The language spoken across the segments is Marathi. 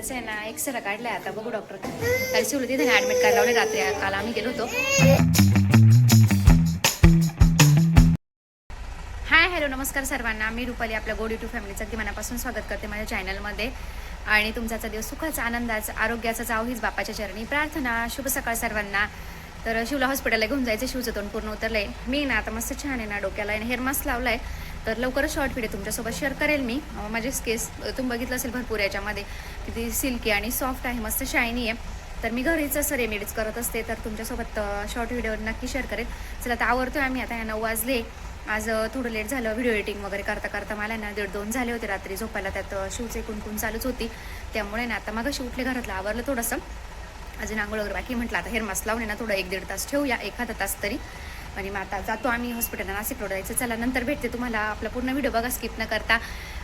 तसं आहे ना एक्सरा काढलाय आता बघू डॉक्टर काल शिवलं तिथे ॲडमिट करायला लावले रात्री. काल आम्ही गेलो होतो. हाय हॅलो नमस्कार सर्वांना. मी रुपाली आपल्या गोड युट्यूब फॅमिलीचं अगदी मनापासून स्वागत करते माझ्या चॅनलमध्ये आणि तुमचा दिवस सुखाचा आनंदाचा आरोग्याचा जाव हीच बापाच्या चरणी. प्रार्थना शुभ सकाळ सर्वांना. तर शिवला हॉस्पिटलला घेऊन जायचं शिवचं तोंड पूर्ण उतरलंय. मी ना आता मस्त छान आहे ना डोक्याला हेअर मास्क लावलाय. तर लवकरच शॉर्ट व्हिडिओ तुमच्यासोबत शेअर करेल मी. माझे केस तुम्ही बघितलं असेल भरपूर याच्यामध्ये. किती सिल्की आणि सॉफ्ट आहे मस्त शायनी आहे. तर मी घरीच असं रेमेडीज करत असते तर तुमच्यासोबत शॉर्ट व्हिडिओ नक्की शेअर करेल. चला आता आवडतोय आम्ही आता या नऊ वाजले. आज थोडं लेट झालं व्हिडिओ एडिटिंग वगैरे करता करता मला ना दीड दोन झाले होते रात्री. झोपायला त्यात अ, शिवचे कुणकुण चालूच होती. त्यामुळे ना आता मग उठले घरातलं आवरलं थोडंसं. अजून आंघोळ वगैरे बाकी म्हटलं आता हेअर मास्क लावून ना थोडं एक दीड तास ठेवूया एखादा तास तरी. आणि मग आता जातो आम्ही हॉस्पिटलला नाशिक रोड जायचं चला नंतर भेटते तुम्हाला. आपला पूर्ण व्हिडिओ बघा स्किप न करता.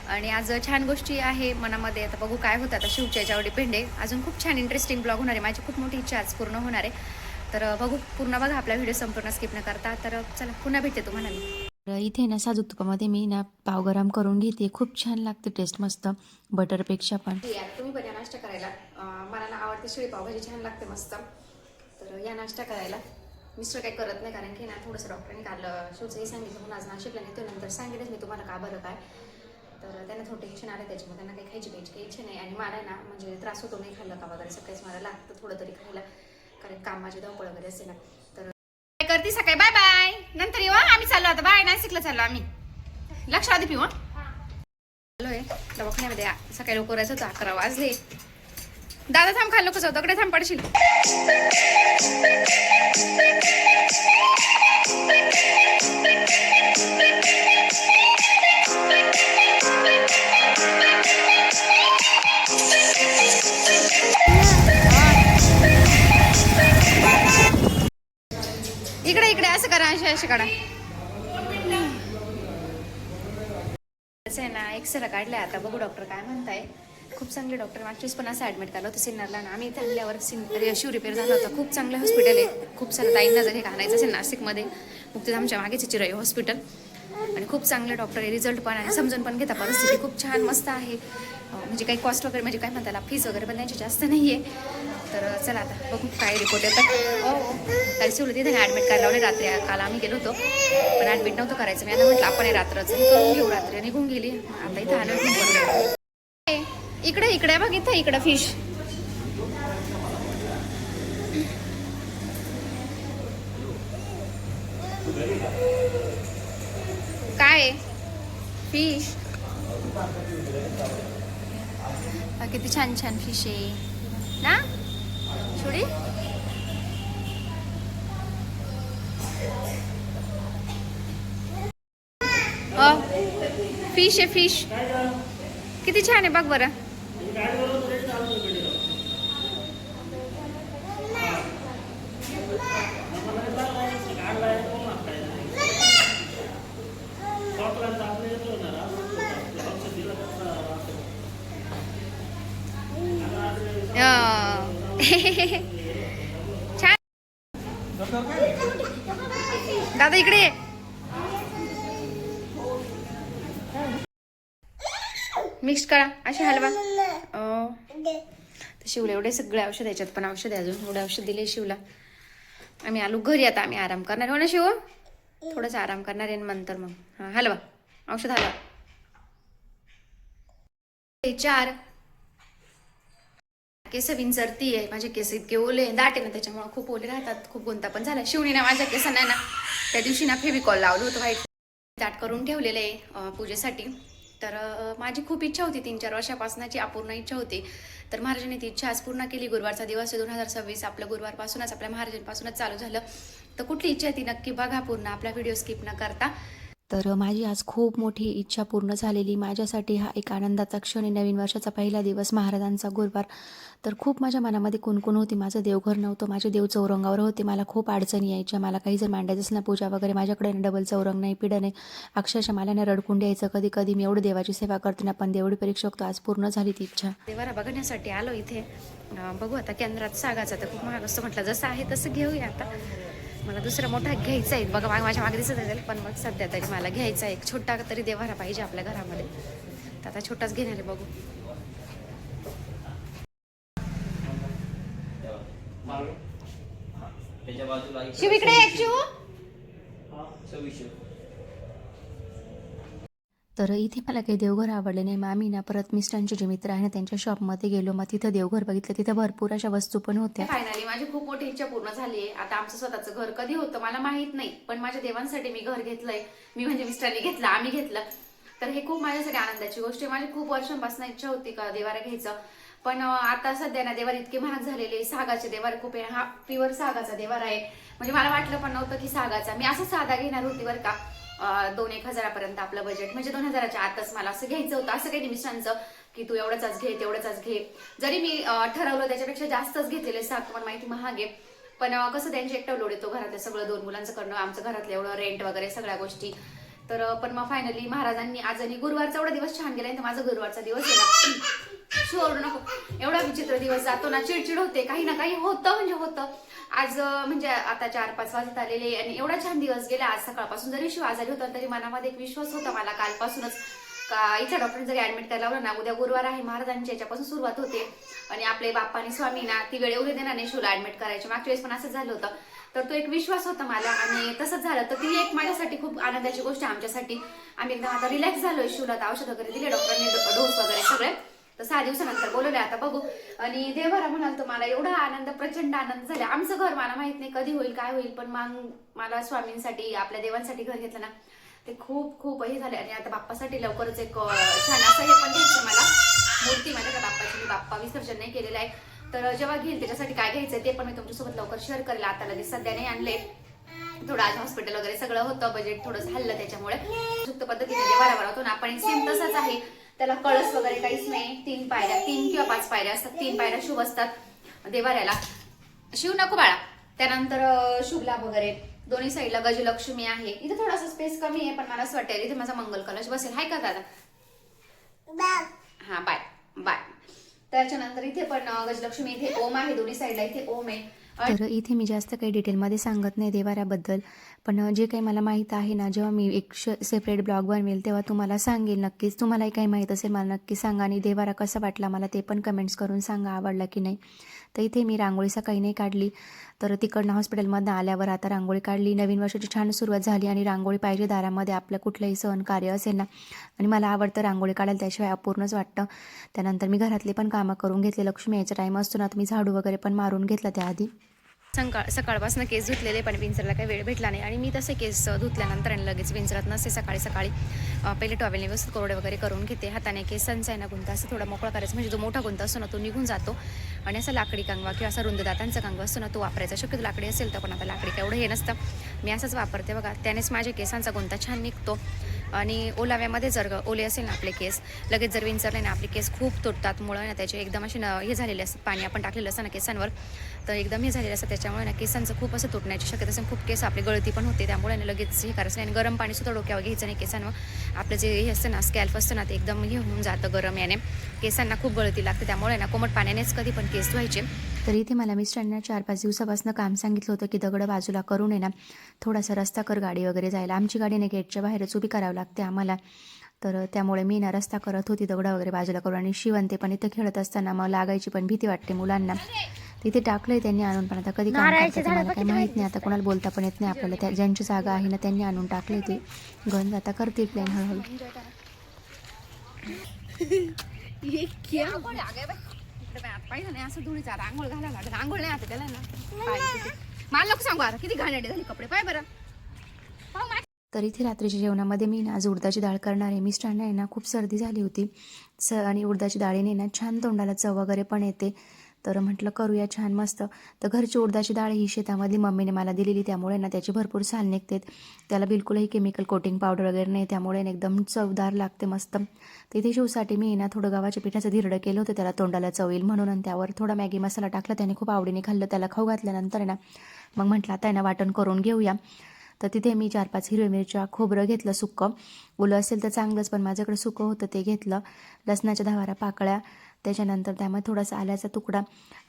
आणि आज छान गोष्टी आहे मनामध्ये. आता बघू काय होतं. आता शिवच्या याच्यावर डिपेंड आहे. अजून खूप छान इंटरेस्टिंग ब्लॉग होणार आहे. माझी खूप मोठी इच्छा आज पूर्ण होणार आहे. तर बघू पूर्ण बघा आपला व्हिडिओ संपूर्ण स्किप न करता. तर चला पुन्हा भेटते तुम्हाला मी. तर इथे ना साजूक तुपामध्ये मी ना पाव गरम करून घेते. खूप छान लागते टेस्ट मस्त. बटरपेक्षा पण. तुम्ही पण या नाश्ता करायला. मला ना आवडते शिळी पावभाजी छान लागते मस्त. तर या नाश्ता करायला. मिस्टर काही करत नाही कारण की ना थोडंसं डॉक्टरांनी काल शिवचंही सांगितलं म्हणून आज नाशिकला नेतो नंतर सांगितलंच मी तुम्हाला का बरं काय. तर त्यांना थोडं टेन्शन आलं त्याच्यामुळे त्यांना काही खायची प्यायची काही इच्छा नाही. आणि मला ना म्हणजे त्रास होतो नाही खाल्लं का वगैरे सकाळीच मला लागतं थोडं तरी खायला कारण कामाची धावपळ वगैरे असते ना. तर काय करते सकाळी? Bye bye. नंतर येऊ. आम्ही चाललो आता. बाय नाशिकला चाललो आम्ही. लक्ष आधी पिऊ हं. आलोय दवाखान्यामध्ये सकाळी लवकर यायचं होतं अकरा वाजले. दादा थांब खाल्लं कसं दगडे थांब पडशील. इकडे इकडे असं करा असे असे करा आहे ना एक्सरा काढलाय आता. बघू डॉक्टर काय म्हणताय. खूप चांगले डॉक्टर. मागच्याच पण असं ॲडमिट केलं होतं सिन्नरला ना. आम्ही इथे आणल्यावर सिन रिपेअर झाला होता. खूप चांगलं हॉस्पिटल आहे. खूप सारं ताईंना जर हे घालायचं असेल नाशिकमध्ये मुक्तीधामच्या मागेच आमच्या मागेचे चिराई हॉस्पिटल आणि खूप चांगले डॉक्टर आहे. रिझल्ट पण आहे. समजून पण घेता परिस्थिती खूप छान मस्त आहे. म्हणजे काही कॉस्ट वगैरे म्हणजे काय म्हणताला फीस वगैरे पण त्यांची जास्त नाही आहे तर चला आता बघू काय रिपोर्ट येतात हो हो. काल शिवलं तिथे ॲडमिट करायला लावले रात्री काल आम्ही गेलो होतो. पण ॲडमिट नव्हतं करायचं. मी आता म्हटलं आपण हे रात्रच करून घेऊ. रात्री निघून गेली. आता इथं आलं. इकडे इकडे बघ, इथं, इकडं फ़िश फ़िश किती छान छान फ़िश आहे. ना? छोडी फ़िश आहे फ़िश किती छान आहे, बघ बरं. छान दादा इकडे मिक्स करा. अशी हलवा. तर शिवला एवढे सगळे औषध याच्यात पण औषध अजून. एवढे औषध दिले शिवला. आम्ही आलो घरी आता. आम्ही आराम करणार हो ना शिव? थोडस आराम करणार आहे नंतर मग. हा हलवा. औषध हलवा. हे चार. केस विंचरती आहे. माझे केस इतके ओले दाटे ना त्याच्यामुळे खूप ओले राहतात. खूप गुंता पण झाला. शिवणी ना माझ्या केसांना ना त्या दिवशी ना फेविकॉल लावलं होतं. व्हाईट दाट करून ठेवलेलं आहे पूजेसाठी. तर माझी खूप इच्छा होती तीन चार वर्षापासूनची अपूर्ण इच्छा होती. तर महाराजांनी ती इच्छा आज पूर्ण केली. गुरुवारचा दिवस दोन हजार सव्वीस. आपलं गुरुवारपासूनच आपल्या महाराजांपासूनच चालू झालं. तर कुठली इच्छा आहे ती नक्की बघा पूर्ण. आपला व्हिडिओ स्किप न करता. तर माझी आज खूप मोठी इच्छा पूर्ण झालेली. माझ्यासाठी हा एक आनंदाचा क्षण आहे. नवीन वर्षाचा पहिला दिवस महाराजांचा गुरुवार. तर खूप माझ्या मनामध्ये कुणकुण होती. माझं देवघर नव्हतं. माझे देव चौरंगावर होते. मला खूप अडचणी यायच्या. मला काही जर मांडायचं असेल ना पूजा वगैरे माझ्याकडे ना डबल चौरंग नाही पिढं नाही. अक्षरशः मला ना रडकुंड यायचं. कधी कधी मी एवढं देवाची सेवा करते ना पण देवढी परीक्षा होतो. आज पूर्ण झाली ती इच्छा. देवाला बघण्यासाठी आलो इथे. बघू आता केंद्रात सागाचा तर खूप महाग असतो म्हटलं. जसं आहे तसं घेऊया आता. मला दुसरा मोठा घ्यायचा आहे. बघा माग माझ्या मागे दिसत असेल पण मग सध्या तरी मला घ्यायचा आहे. एक छोटा तरी देवारा पाहिजे आपल्या घरामध्ये. तर आता छोटाच घेणार बघू. शिव इकडे शिव. तर इथे मला काही देवघर आवडले नाही. मग आम्ही ना परत मिस्टरांचे जे मित्र आहे ना त्यांच्या शॉपमध्ये गेलो. मग तिथं देवघर बघितलं. तिथं भरपूर अशा वस्तू पण होत्या. फायनली माझी खूप मोठी इच्छा पूर्ण झाली आहे. आता आमचं स्वतःचं घर कधी होतं मला माहीत नाही. पण माझ्या देवांसाठी मी घर घेतलंय. मी म्हणजे मिस्टरांनी घेतलं आम्ही घेतलं. तर हे खूप माझ्यासाठी आनंदाची गोष्ट आहे. माझी खूप वर्षांपासून इच्छा होती का देवारा घ्यायचं. पण आता सध्या ना देवार इतके महाग झालेले सागाचे देवार खूप आहे. हा प्युअर सागाचा देवार आहे. म्हणजे मला वाटलं पण नव्हतं की सागाचा. मी असं साधा घेणार होती बरं का. दोन एक हजारापर्यंत आपलं बजेट म्हणजे दोन हजाराच्या आतच मला असं घ्यायचं होतं असं काही मिस्टरांचं की तू एवढंच घे तेवढंच घे. जरी मी ठरवलं त्याच्यापेक्षा जास्तच घेतलेले सात तुम्हाला माहिती महाग. आहे पण कसं त्यांचे एकटा लोड येतो घरातलं सगळं दोन मुलांचं करणं आमचं घरातलं एवढं रेंट वगैरे सगळ्या गोष्टी. तर पण मग फायनली महाराजांनी आज आणि गुरुवारचा एवढा दिवस छान गेला तर माझा गुरुवारचा दिवस गेला. ना हो नको. एवढा विचित्र दिवस जातो ना चिडचिड होते. काही ना काही होतं म्हणजे होतं. आज म्हणजे आता चार पाच वाजत आलेले आणि एवढा छान दिवस गेला. आज सकाळपासून जरी शिव आजारी होता तरी मनामध्ये एक विश्वास होता मला कालपासूनच. का इथं डॉक्टरने जरी ऍडमिट करायला लावलं ना उद्या गुरुवार आहे महाराजांच्या याच्यापासून सुरुवात होते. आणि आपले बाप्पा आणि स्वामी ना ती वेळ एवढी देणार नाही शिवला ऍडमिट करायची. मागच्या वेळेस पण असंच झालं होतं. तर तो एक विश्वास होता मला आणि तसंच झालं. तर ती एक माझ्यासाठी खूप आनंदाची गोष्ट आहे आमच्यासाठी. आम्ही एकदम आता रिलॅक्स झालोय शिवला तर औषध वगैरे दिले डॉक्टरने डोस वगैरे सगळे. तर सहा दिवसानंतर बोलवले आता बघू. आणि देवरा म्हणाल तर मला एवढा आनंद प्रचंड आनंद झाला. आमचं घर मला माहीत नाही कधी होईल काय होईल पण मग मला स्वामींसाठी आपल्या देवांसाठी घर घेतलं ना ते खूप खूप हे झाले आणि आता बाप्पासाठी लवकरच एक छान असं हे पण घ्यायचं मला. मूर्ती माझ्या का बाप्पाची मी बाप्पा विसर्जन नाही केलेलं आहे. तर जेव्हा घेईल त्याच्यासाठी काय घ्यायचं ते पण मी तुमच्यासोबत लवकर शेअर करेल. आता लगेच सध्या नाही आणले. थोडं आज हॉस्पिटल वगैरे सगळं होतं. बजेट थोडं झालं त्याच्यामुळे. युक्त पद्धतीने देवाला बनवतो ना आपण सेम तसाच आहे. त्याला कळस वगैरे काहीच नाही. तीन पायऱ्या तीन किंवा पाच पायऱ्या असतात. तीन पायऱ्या शुभ असतात देवाऱ्याला. शिव नको बाळा. त्यानंतर अं, शुभलाभ वगैरे. दोन्ही साईडला गजलक्ष्मी आहे. इथे थोडासा स्पेस कमी आहे पण मला असं वाटेल इथे माझा मंगल कलश बसेल. हाय का दादा? हा बाय. बाय. त्याच्यानंतर इथे पण गजलक्ष्मी इथे ओम आहे. दोन्ही साईडला इथे ओम आहे. तर इथे मी जास्त काही डिटेलमध्ये सांगत नाही देवाऱ्याबद्दल. पण जे काही मला माहीत आहे ना जेव्हा मी एक श सेपरेट ब्लॉग बनवेल तेव्हा तुम्हाला सांगेल नक्कीच. तुम्हालाही काही माहीत असेल मला नक्की सांगा. आणि देवारा कसा वाटला मला ते पण कमेंट्स करून सांगा आवडला की नाही. तर इथे मी रांगोळी सकाळी नाही काढली. तर तिकडनं हॉस्पिटलमधनं आल्यावर आता रांगोळी काढली. नवीन वर्षाची छान सुरुवात झाली आणि रांगोळी पाहिजे दारामध्ये आपलं कुठलंही सण कार्य असेल ना. आणि मला आवडतं रांगोळी काढायला त्याशिवाय अपूर्णच वाटतं. त्यानंतर मी घरातले पण कामं करून घेतले. लक्ष्मी यायचा टाईम असतो ना तर मी झाडू वगैरे पण मारून घेतला त्याआधी. संकाळ सकाळपासून केस धुतलेले पण विंचरला काही वेळ भेटला नाही. आणि मी तसे केस धुतल्यानंतर आणि लगेच विंचरत नसते सकाळी सकाळी पहिले टॉवेलने व्यवस्थित कोरडे वगैरे करून घेते. हाताने केसांचा आहे ना गुंता असं थोडा मोकळा करायचा. म्हणजे जो मोठा गुंता असतो ना तो निघून जातो. आणि असा लाकडी कांगवा किंवा असा रुंददातांचा कांगवा कंगवा असतो ना तो वापरायचा. शक्यतो लाकडी असेल तर पण आता लाकडी एवढं हे नसतं. मी असंच वापरते बघा. त्यानेच माझ्या केसांचा गुंता छान निघतो. आणि ओलाव्यामध्ये जर ओले असेल ना आपले केस लगेच जर विंचरले ना आपले केस खूप तुटतात मुळं ना त्याचे एकदम असे न हे झालेले असतात पाणी आपण टाकलेलं असतं ना केसांवर तर एकदम हे झालेलं असतं त्याच्यामुळे ना केसांचं खूप असं तुटण्याची शक्यता असेल खूप केस आपली गळती पण होते त्यामुळे ना लगेच हे करायचं नाही. आणि गरम पाणीसुद्धा डोक्यावर घ्यायचं नाही केसांवर. आपलं जे हे असतं ना स्कॅल्फ असतं ना ते एकदम हे होऊन जातं गरम याने. केसांना खूप गळती लागते त्यामुळे ना कोमट पाण्यानेच कधी पण केस धुवायचे. तर इथे मला मिस्टरांना चार पाच दिवसापासून काम सांगितलं होतं की दगड बाजूला करून आहे ना थोडासा रस्ता कर गाडी वगैरे जायला. आमची गाडी ना गेटच्या बाहेरच उभी करावी लागते आम्हाला. तर त्यामुळे मी ना रस्ता करत होती दगड वगैरे बाजूला करून आणि शिवंते पण इथं खेळत असताना मग लागायची पण भीती वाटते मुलांना. तिथे टाकलंय त्यांनी आणून पण आता कधी काम करतात ते मला काही माहीत नाही. आता कोणाला बोलता पण येत नाही आपल्याला. त्या ज्यांची जागा आहे ना त्यांनी आणून टाकली ती. गंज आता करतील प्लॅन हळूहळू. पाहिजे नाही असं धुळीचा आता आंघोळ घालायला लागेल आंघोळ नाही आता त्याला ना। पाय किती. मला नको सांगू आता किती झाले कपडे पाय बरं। पाहू मा- तर इथे रात्रीच्या जेवणामध्ये मी ना आज उडदाची डाळ करणार आहे. मिस्टरांना आहे ना खूप सर्दी झाली होती. स आणि उडदाची डाळीने ना छान तोंडाला चव वगैरे पण येते. तर म्हटलं करूया छान मस्त. तर घरची उडदाची डाळ ही शेतामधली मम्मीने मला दिलेली. त्यामुळे ना त्याची भरपूर साल निघते. त्याला बिलकुलही केमिकल कोटिंग पावडर वगैरे नाही. त्यामुळे ना एकदम चवदार लागते मस्त. तर इथे शिवसाठी मी ना थोडं गव्हाच्या पिठाचं धिरडं केलं होतं. त्याला तोंडाला चव येईल म्हणून आणि त्यावर थोडा मॅगी मसाला टाकला. त्याने खूप आवडीने खाल्लं. त्याला खाऊ घातल्यानंतर ना मग म्हटलं आता ना वाटण करून घेऊया. तर तिथे मी चार पाच हिरव्या मिरच्या खोबरं घेतलं सुक्कं ओलं असेल तर चांगलंच पण माझ्याकडे सुकं होतं ते घेतलं. लसणाच्या दहावारा पाकळ्या त्याच्यानंतर त्यामध्ये थोडासा आल्याचा तुकडा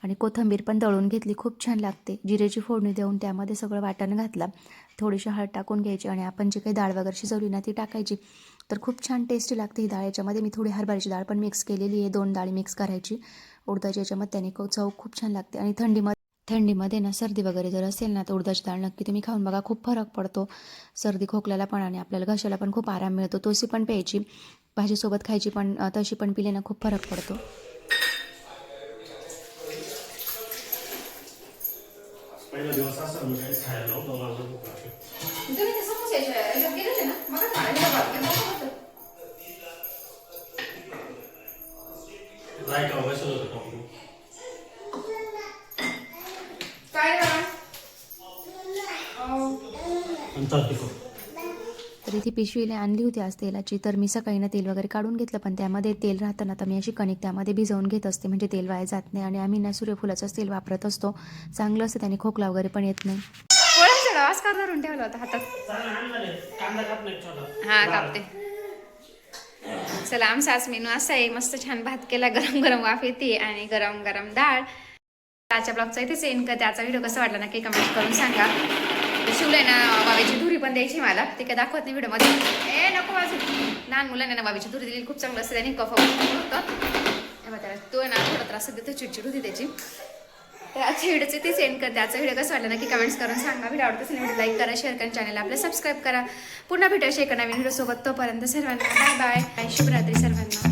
आणि कोथिंबीर पण दळून घेतली. खूप छान लागते. जिरेची फोडणी देऊन त्यामध्ये सगळं वाटण घातलं. थोडीशी हळद टाकून घ्यायची आणि आपण जी काही डाळ वगैरे शिजवली ना ती टाकायची. तर खूप छान टेस्टी लागते ही डाळ. याच्यामध्ये मी थोडी हरभऱ्याची डाळ पण मिक्स केलेली आहे. दोन डाळी मिक्स करायची. उडदाची याच्यामध्ये त्याने चव खूप छान लागते. आणि थंडीमध्ये थंडीमध्ये ना सर्दी वगैरे जर असेल ना तर उडदाची डाळ नक्की तुम्ही खाऊन बघा खूप फरक पडतो. सर्दी खोकल्याला पण आणि आपल्याला घशाला पण खूप आराम मिळतो. तोसी पण प्यायची भाजीसोबत खायची पण तशी पण पिले ना खूप फरक पडतो. तर इथे पिशवीला आणली होती आज तेलाची तर मी सकाळी ना तेल वगैरे काढून घेतलं पण त्यामध्ये तेल राहतं ना तर मी अशी कणिक त्यामध्ये भिजवून घेत असते म्हणजे तेल वाया जात नाही. आणि आम्ही ना सूर्यफुलाचंच तेल वापरत असतो. चांगलं असतं त्याने खोकला वगैरे पण येत नाही. का धरून ठेवला होता हातात. हा कापते. चला आमचा आज मेनू असा आहे मस्त छान भात केला गरम गरम वाफ येते आणि गरम गरम डाळ. आजच्या ब्लॉगचा इथेच एंड करते आजचा व्हिडिओ कसा वाटला नक्की कमेंट करून सांगा. शिवलंय ना बाबाची धुरी पण द्यायची मला. ते काय दाखवत नाही व्हिडिओमध्ये. ए नको माझं. लहान मुलांना ना बाबाची धुरी दिली खूप चांगलं असतं. त्याने कफ होतं. हे त्याला तो ना थोडा त्रास देतो चिडचिड होती त्याची. तर आजच्या व्हिडिओचे ते सेंड करते. आजचा व्हिडिओ कसं वाटला नक्की कमेंट्स करून सांगा. व्हिडिओ आवडत असेल व्हिडिओ लाईक करा शेअर करा चॅनल आपलं सबस्क्राईब करा. पुन्हा भेटायचे एका नवीन व्हिडिओसोबत तोपर्यंत सर्वांना बाय बाय शुभरात्री सर्वांना.